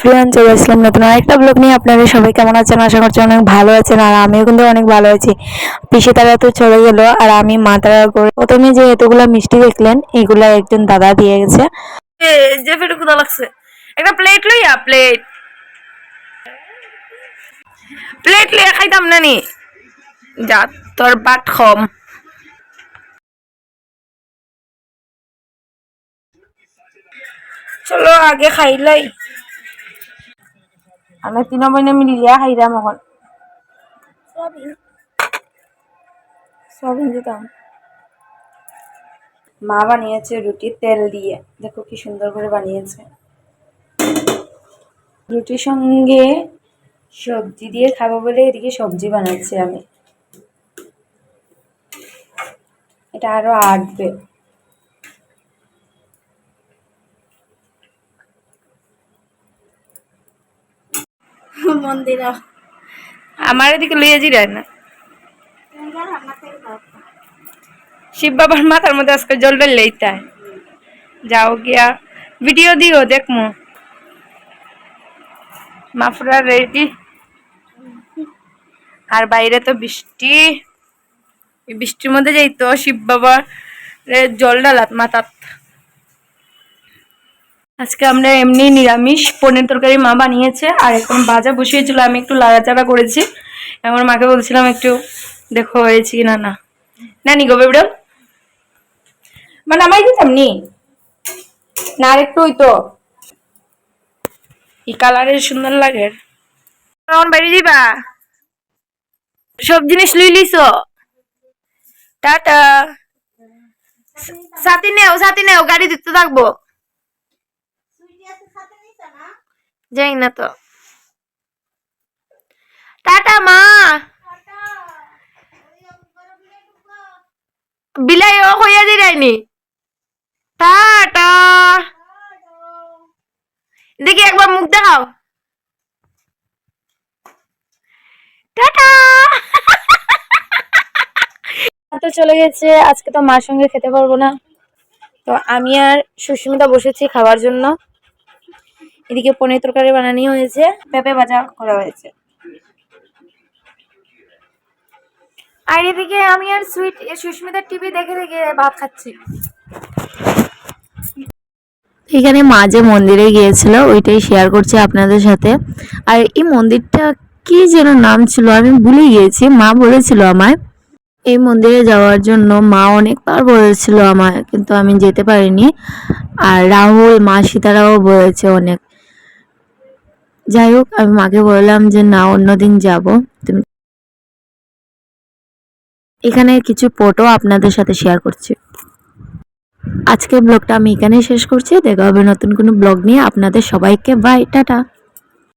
ফ্রিয়ান চলে আসলাম নতুন আরেকটা ব্লগ নিয়ে। আপনারা সবাই কেমন আছেন? আশা করছি অনেক ভালো আছেন আর আমিও কিন্তু অনেক ভালো আছি। পিসে তারা তো চলে গেল আর আমি মা তারা করে প্রথমে যে এতগুলো মিষ্টি দেখলেন, এগুলা একজন দাদা দিয়ে গেছে। একটা প্লেট লইয়া প্লেট প্লেট লইয়া খাইতাম না নি যা, তোর বাট খম। চলো, আগে খাইলাই আমরা তিন বইনে মিলিয়া খাইলাম এখন সয়াবিন দিতাম মা বানিয়েছে রুটি তেল দিয়ে। দেখো কি সুন্দর করে বানিয়েছে। রুটির সঙ্গে সবজি দিয়ে খাব বলে এদিকে সবজি বানাচ্ছি আমি। এটা আরও আটবে। আমার এদিকে লইয়া জিরায় না। শিব বাবার মাথার মধ্যে আজকে জল ডল তাই। যাও গিয়া ভিডিও দিও, দেখমু। মাফরা রেডি আর বাইরে তো বৃষ্টি। বৃষ্টির মধ্যে যাইতো শিব বাবার জল ডালাত মাথাত আজকে আমরা এমনি নিরামিষ, পনির তরকারি মা বানিয়েছে, আর এখন ভাজা বসিয়েছিল, আমি একটু লাড়াচাড়া করেছি। আমার মাকে বলছিলাম একটু, দেখো, হয়েছি না না? না নি গো বেবড়ো মানে আমায় দিতাম নি? না, আর একটু তো এই কালারের সুন্দর লাগে। এখন বাইরে দিবা সব জিনিস লই লিছ টাটা। সাথে নেও সাথে নেও গাড়ি দিতে থাকব। যাই না তো টাটা মা বিলাই ও হইয়া দিরাইনি টাটা দেখি একবার মুখ দেখাও টাটা তো চলে গেছে, আজকে তো মার সঙ্গে খেতে পারব না। তো আমি আর সুস্মিতা বসেছি খাওয়ার জন্য। এদিকে পনির তরকারি বানানি হয়েছে, পেঁপে ভাজা করা হয়েছে। আর এদিকে আমি আর সুইট সুস্মিতার টিভি দেখে দেখে ভাত খাচ্ছি। এখানে মা যে মন্দিরে গিয়েছিল, ওইটাই শেয়ার করছি আপনাদের সাথে। আর এই মন্দিরটা কি যেন নাম ছিল, আমি ভুলে গিয়েছি, মা বলেছিল আমায়। এই মন্দিরে যাওয়ার জন্য মা অনেকবার বলেছিল আমায়, কিন্তু আমি যেতে পারিনি। আর রাহুল, মা সীতারাও বলেছে অনেক। যাই হোক, আমি মাকে বললাম যে না অন্যদিন যাব। তুমি এখানে কিছু ফটো আপনাদের সাথে শেয়ার করছি। আজকের ব্লগটা আমি এখানেই শেষ করছি। দেখা হবে নতুন কোনো ব্লগ নিয়ে। আপনাদের সবাইকে বাই টাটা।